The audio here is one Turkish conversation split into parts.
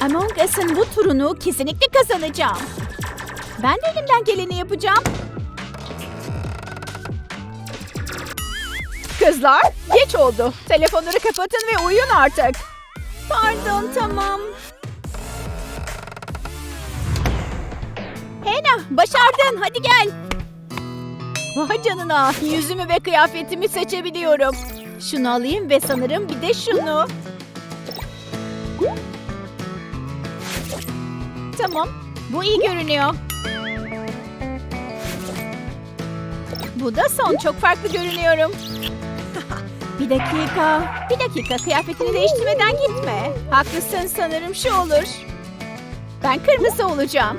Among Us'ın bu turunu kesinlikle kazanacağım. Ben de elimden geleni yapacağım. Kızlar, geç oldu. Telefonları kapatın ve uyuyun artık. Pardon, tamam. Hena, başardın. Hadi gel. Vay canına, yüzümü ve kıyafetimi seçebiliyorum. Şunu alayım ve sanırım bir de şunu. Tamam, bu iyi görünüyor. Bu da son, çok farklı görünüyorum. Bir dakika, bir dakika kıyafetini değiştirmeden gitme. Haklısın sanırım şu olur. Ben kırmızı olacağım.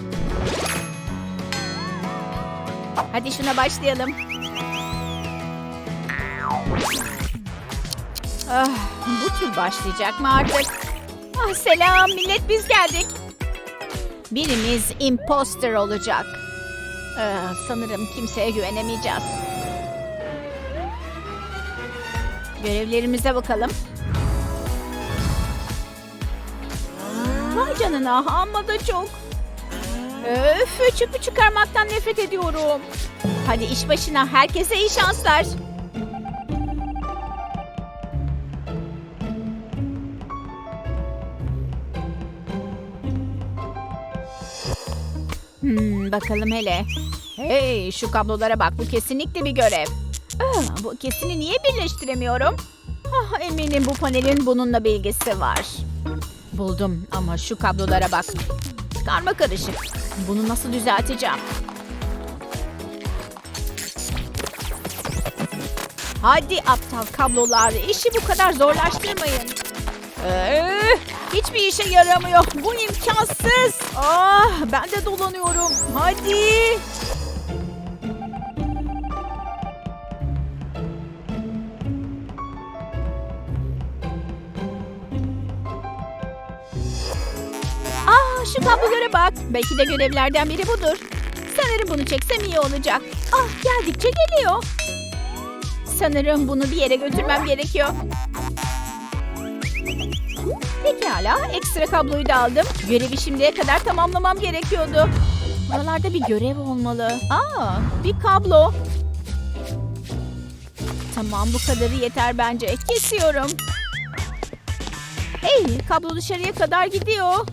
Hadi şuna başlayalım. Ah, bu tur başlayacak mı artık? Ah, selam millet biz geldik. Birimiz imposter olacak. Ah, sanırım kimseye güvenemeyeceğiz. Görevlerimize bakalım. Vay canına amma da çok. Öf çöpü çıkarmaktan nefret ediyorum. Hadi iş başına herkese iyi şanslar. Bakalım hele. Hey şu kablolara bak bu kesinlikle bir görev. Ah, bu ikisini niye birleştiremiyorum? Ah, eminim bu panelin bununla bir ilgisi var. Buldum ama şu kablolara bak. Karma karışık. Bunu nasıl düzelteceğim? Hadi aptal kablolar işi bu kadar zorlaştırmayın. Ee, hiçbir işe yaramıyor. Bu imkansız. Ah, ben de dolanıyorum. Hadi. Aa, şu kablolara bak. Belki de görevlerden biri budur. Sanırım bunu çeksem iyi olacak. Ah, geldikçe geliyor. Sanırım bunu bir yere götürmem gerekiyor. Pekala, ekstra kabloyu da aldım. Görevi şimdiye kadar tamamlamam gerekiyordu. Buralarda bir görev olmalı. Aa, bir kablo. Tamam, bu kadarı yeter bence. Kesiyorum. Hey, kablo dışarıya kadar gidiyor.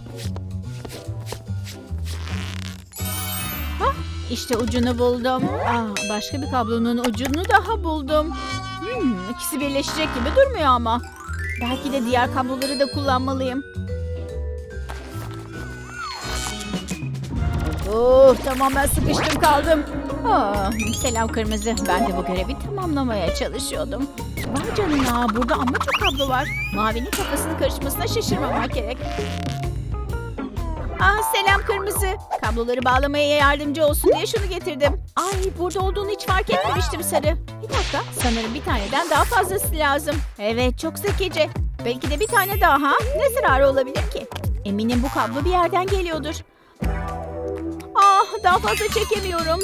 Hah, işte ucunu buldum. Aa, başka bir kablonun ucunu daha buldum. Hmm, ikisi birleşecek gibi durmuyor ama. Belki de diğer kabloları da kullanmalıyım. Oh, tamamen sıkıştım kaldım. Aa, selam kırmızı. Ben de bu görevi tamamlamaya çalışıyordum. Vay canına burada amma çok kablo var. Mavinin kafasının karışmasına şaşırmamak gerek. Ah selam kırmızı. Kabloları bağlamaya yardımcı olsun diye şunu getirdim. Ay burada olduğunu hiç fark etmemiştim sarı. Bir dakika sanırım bir taneden daha fazlası lazım. Evet çok zekice. Belki de bir tane daha. Ne zararı olabilir ki? Eminim bu kablo bir yerden geliyordur. Ah daha fazla çekemiyorum.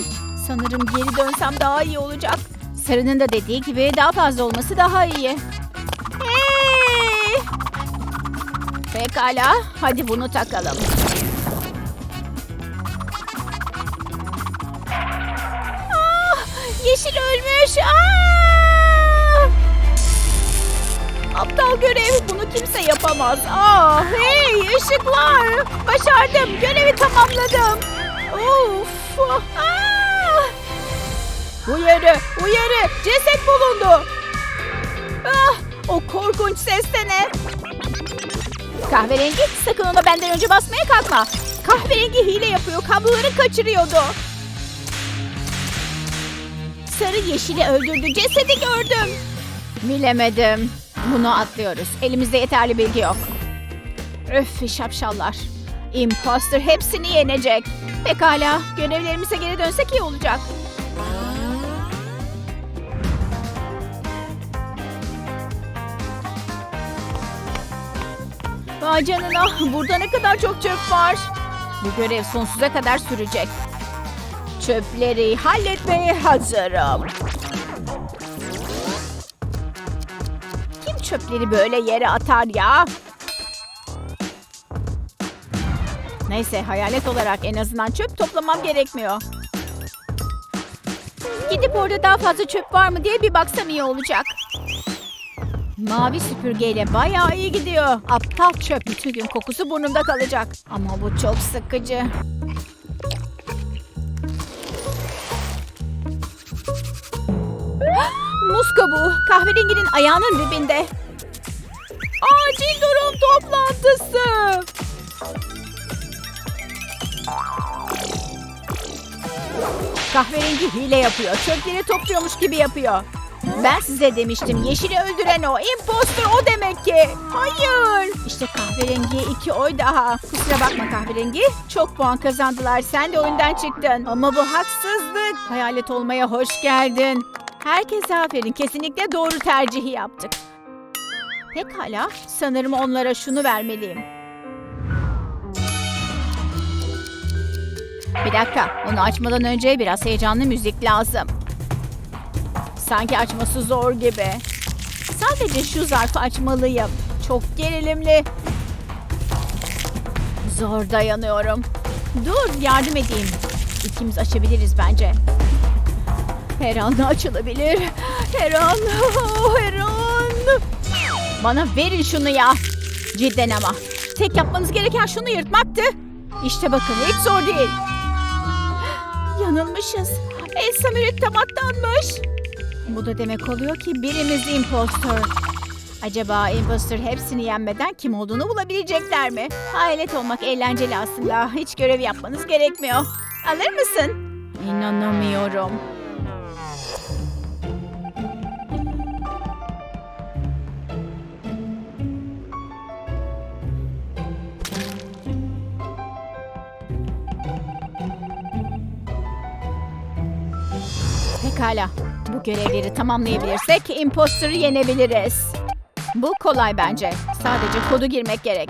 Sanırım geri dönsem daha iyi olacak. Sarının da dediği gibi daha fazla olması daha iyi. Pekala hadi bunu takalım. Ah, yeşil ölmüş. Aa! Aptal görev. Bunu kimse yapamaz. Aa, hey ışıklar. Başardım. Görevi tamamladım. Of. Aa! Uyarı, uyarı. Ceset bulundu. Ah, o korkunç ses de ne? Kahverengi sakın ona benden önce basmaya kalkma. Kahverengi hile yapıyor. Kabloları kaçırıyordu. Sarı yeşili öldürdü. Cesedi gördüm. Bilemedim. Bunu atlıyoruz. Elimizde yeterli bilgi yok. Öf şapşallar. Imposter hepsini yenecek. Pekala. Görevlerimize geri dönsek iyi olacak. Vay canına. Burada ne kadar çok çöp var. Bu görev sonsuza kadar sürecek. Çöpleri halletmeye hazırım. Kim çöpleri böyle yere atar ya? Neyse hayalet olarak en azından çöp toplamam gerekmiyor. Gidip orada daha fazla çöp var mı diye bir baksam iyi olacak. Mavi süpürgeyle bayağı iyi gidiyor. Aptal çöp bütün gün kokusu burnumda kalacak. Ama bu çok sıkıcı. Muz kabuğu kahverenginin ayağının dibinde. Acil durum toplantısı. Kahverengi hile yapıyor. Çöpleri topluyormuş gibi yapıyor. Ben size demiştim yeşili öldüren o. Imposter o demek ki. Hayır. İşte kahverengiye iki oy daha. Kusura bakma kahverengi. Çok puan kazandılar. Sen de oyundan çıktın. Ama bu haksızlık. Hayalet olmaya hoş geldin. Herkese aferin. Kesinlikle doğru tercihi yaptık. Pekala. Sanırım onlara şunu vermeliyim. Bir dakika. Onu açmadan önce biraz heyecanlı müzik lazım. Sanki açması zor gibi. Sadece şu zarfı açmalıyım. Çok gerilimli. Zor dayanıyorum. Dur yardım edeyim. İkimiz açabiliriz bence. Her an açılabilir. Her an. Her an. Bana verin şunu ya. Cidden ama. Tek yapmanız gereken şunu yırtmaktı. İşte bakın hiç zor değil. Yanılmışız. Elsa mürettebattanmış. Bu da demek oluyor ki birimiz impostor. Acaba impostor hepsini yenmeden kim olduğunu bulabilecekler mi? Hayalet olmak eğlenceli aslında. Hiç görev yapmanız gerekmiyor. Alır mısın? İnanamıyorum. Pekala. Görevleri tamamlayabilirsek imposter'ı yenebiliriz. Bu kolay bence. Sadece kodu girmek gerek.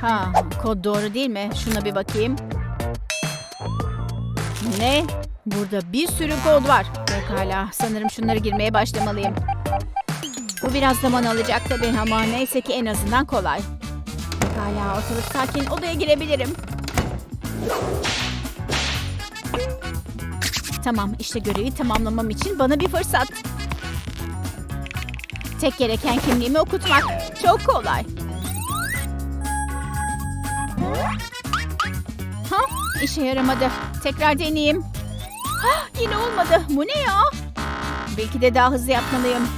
Ha, kod doğru değil mi? Şuna bir bakayım. Ne? Burada bir sürü kod var. Pekala. Sanırım şunları girmeye başlamalıyım. Bu biraz zaman alacak tabii ama neyse ki en azından kolay. Pekala. Ortalık sakin. Odaya girebilirim. Tamam işte görevi tamamlamam için bana bir fırsat. Tek gereken kimliğimi okutmak. Çok kolay. Ha? İşe yaramadı. Tekrar deneyeyim. Ha, yine olmadı. Bu ne ya? Belki de daha hızlı yapmalıyım.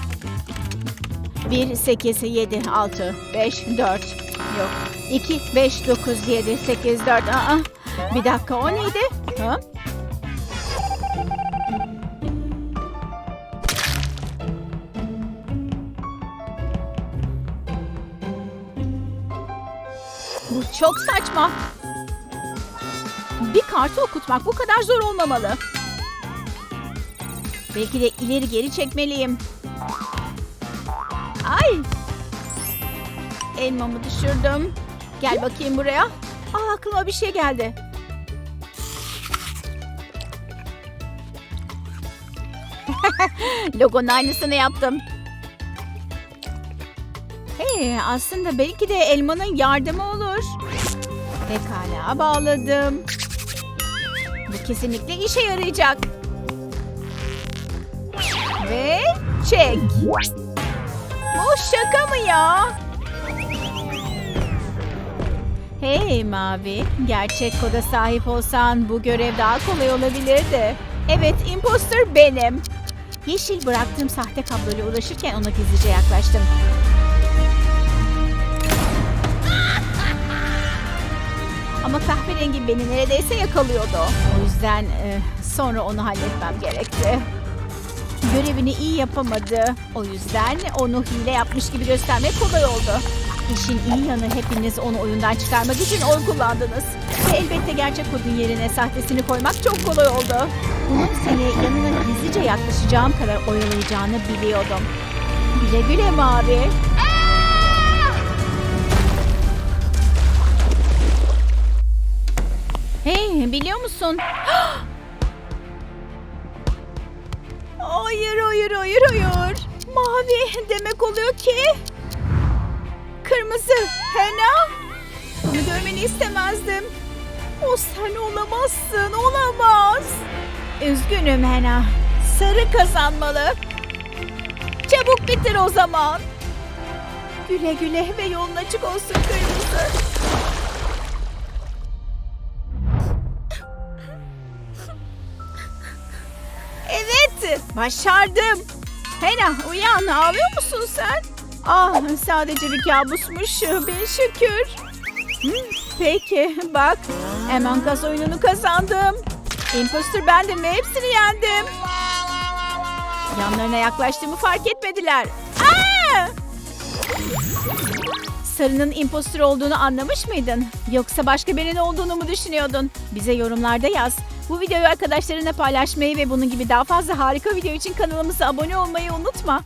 1, 8, 7, 6, 5, 4. Yok. 2, 5, 9, 7, 8, 4. Aa, bir dakika o neydi? Ha? Bu çok saçma. Bir kartı okutmak bu kadar zor olmamalı. Belki de ileri geri çekmeliyim. Ay! Elmamı düşürdüm. Gel bakayım buraya. Aa, aklıma bir şey geldi. Logonun aynısını yaptım. Aslında belki de elmanın yardımı olur. Pekala bağladım. Bu kesinlikle işe yarayacak. Ve çek. Bu şaka mı ya? Hey Mavi, gerçek koda sahip olsan bu görev daha kolay olabilirdi. Evet, imposter benim. Yeşil bıraktığım sahte kabloyla ulaşırken ona gizlice yaklaştım. Kahverengi beni neredeyse yakalıyordu. O yüzden e, sonra onu halletmem gerekti. Görevini iyi yapamadı. O yüzden onu hile yapmış gibi göstermek kolay oldu. İşin iyi yanı hepiniz onu oyundan çıkarmak için oy kullandınız. Ve elbette gerçek kodun yerine sahtesini koymak çok kolay oldu. Bunun seni yanına gizlice yaklaşacağım kadar oyalayacağını biliyordum. Güle güle mavi. Hey biliyor musun? Hayır hayır hayır hayır. Mavi demek oluyor ki. Kırmızı. Hena. Bunu görmeni istemezdim. O sen olamazsın, olamaz. Üzgünüm Hena. Sarı kazanmalı. Çabuk bitir o zaman. Güle güle ve yolun açık olsun kırmızı. Başardım. Hena uyan, ağlıyor musun sen? Ah, sadece bir kabusmuş. Bin şükür. Peki, bak. Hemen kaz oyununu kazandım. Imposter bendim ve hepsini yendim. Yanlarına yaklaştığımı fark etmediler. Aa! Sarının impostor olduğunu anlamış mıydın? Yoksa başka birinin olduğunu mu düşünüyordun? Bize yorumlarda yaz. Bu videoyu arkadaşlarına paylaşmayı ve bunun gibi daha fazla harika video için kanalımıza abone olmayı unutma.